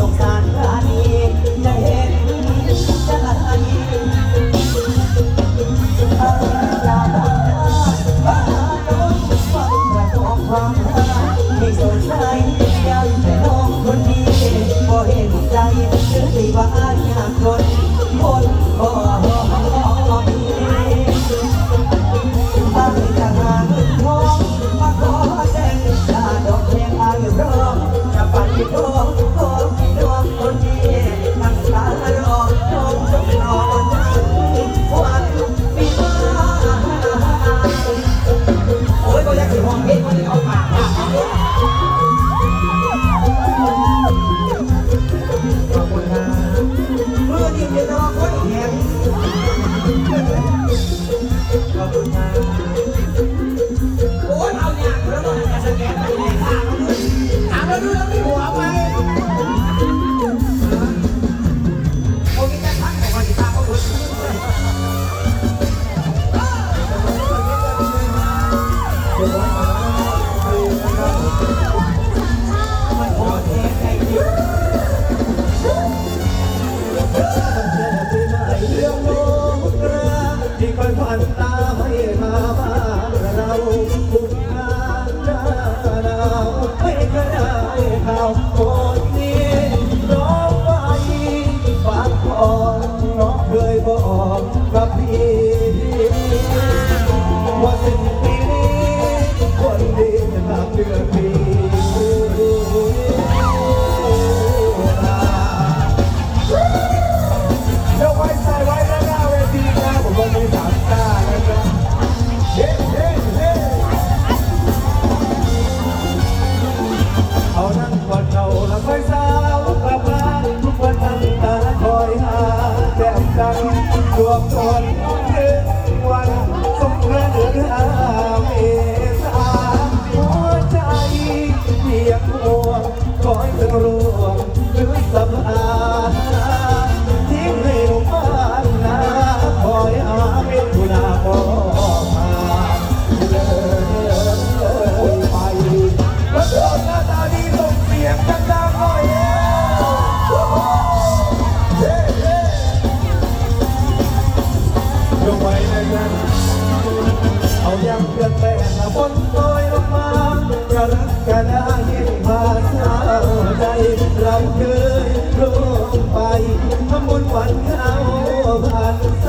ต้องการ แค่ปีใหม่เรื่องโลกราที่คอยผ่านตา กันเอาอย่งเพื่อนแฟนละบนลอยลมากระรักกระดายิ่งผ่านาใจเราเคยรวมไปทำบุญวันเข้าผ่น